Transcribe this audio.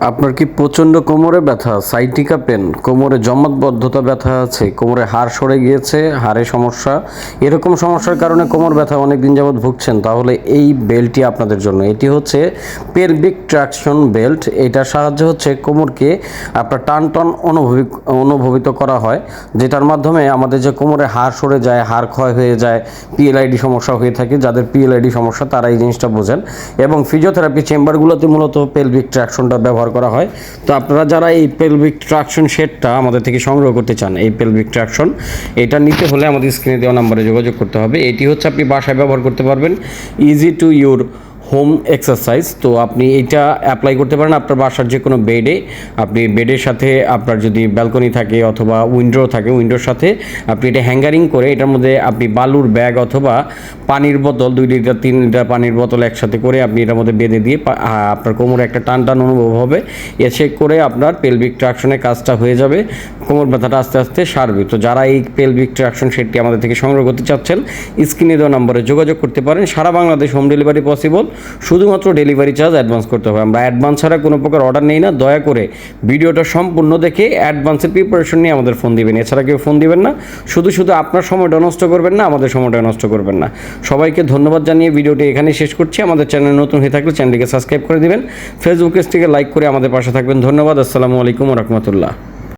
আপনার কি প্রচণ্ড কোমরে ব্যথা? সাইটিকা পেন, কোমরে জমাটবদ্ধতা ব্যথা আছে, কোমরে হাড় সরে গিয়েছে, হাড়ে সমস্যা। এরকম সমস্যার কারণে কোমর ব্যথা অনেক দিন যাবৎ ভুগছেন। তাহলে এই বেল্টটি আপনাদের জন্য। এটি হচ্ছে পেলভিক ট্রাকশন বেল্ট। এটার সাহায্যে হচ্ছে কোমরকে আপনার টান টান অনুভবি অনুভবিত করা হয়, যেটার মাধ্যমে আমাদের যে কোমরে হাড় সরে যায়, হাড় ক্ষয় হয়ে যায়, পিএলআইডি সমস্যা হয়ে থাকে, যাদের পিএলআইডি সমস্যা তারা এই জিনিসটা বোঝেন। এবং ফিজিওথেরাপি চেম্বারগুলোতে মূলত পেলভিক ট্রাকশনটা ব্যবহার করা হয়। তো আপনারা যারা এই পেলভিক ট্রাকশন সেটটা আমাদের থেকে সংগ্রহ করতে চান, এই পেলভিক ট্রাকশন এটা নিতে হলে আমাদের স্ক্রিনে দেওয়া নাম্বারে যোগাযোগ করতে হবে। এটি হচ্ছে আপনি বাসায় ব্যবহার করতে পারবেন। Easy to your home exercise. তো আপনি এটা অ্যাপ্লাই করতে পারেন আপনার বাসার যে কোনো বেডে। আপনি বেডের সাথে আপনার যদি ব্যালকনি থাকে অথবা উইন্ডো থাকে, উইন্ডোর সাথে আপনি এটা হ্যাঙ্গারিং করে এটার মধ্যে আপনি বালুর ব্যাগ অথবা পানির বোতল, দুই লিটার, তিন লিটার পানির বোতল একসাথে করে আপনি এটার মধ্যে বেঁধে দিয়ে আপনার কোমরে একটা টান টান অনুভব হবে। এসে করে আপনার পেলভিক ট্রাকশনের কাজটা হয়ে যাবে। কোমর ব্যথাটা আস্তে আস্তে সারবে। তো যারা এই পেলভিক ট্রাকশন সেটটি আমাদের থেকে সংগ্রহ করতে চাচ্ছেন, স্ক্রিনে দেওয়া নম্বরে যোগাযোগ করতে পারেন। সারা বাংলাদেশ হোম ডেলিভারি পসিবল শুধুমাত্র ডেলিভারি চার্জ অ্যাডভান্স করতে হবে। আমরা অ্যাডভান্স ছাড়া কোনো প্রকার অর্ডার নেই না। দয়া করে ভিডিওটা সম্পূর্ণ দেখে অ্যাডভান্সের প্রিপারেশন নিয়ে আমাদের ফোন দিবেন। এছাড়া কেউ ফোন দিবেন না। শুধু শুধু আপনার সময়টা নষ্ট করবেন না, আমাদের সময়টা নষ্ট করবেন না। সবাইকে ধন্যবাদ জানিয়ে ভিডিওটি এখানেই শেষ করছি। আমাদের চ্যানেল নতুন হয়ে থাকলে চ্যানেলটিকে সাবস্ক্রাইব করে দিবেন। ফেসবুক পেজটিকে লাইক করে আমাদের পাশে থাকবেন। ধন্যবাদ। আসসালামু আলাইকুম রহমতুল্লাহ।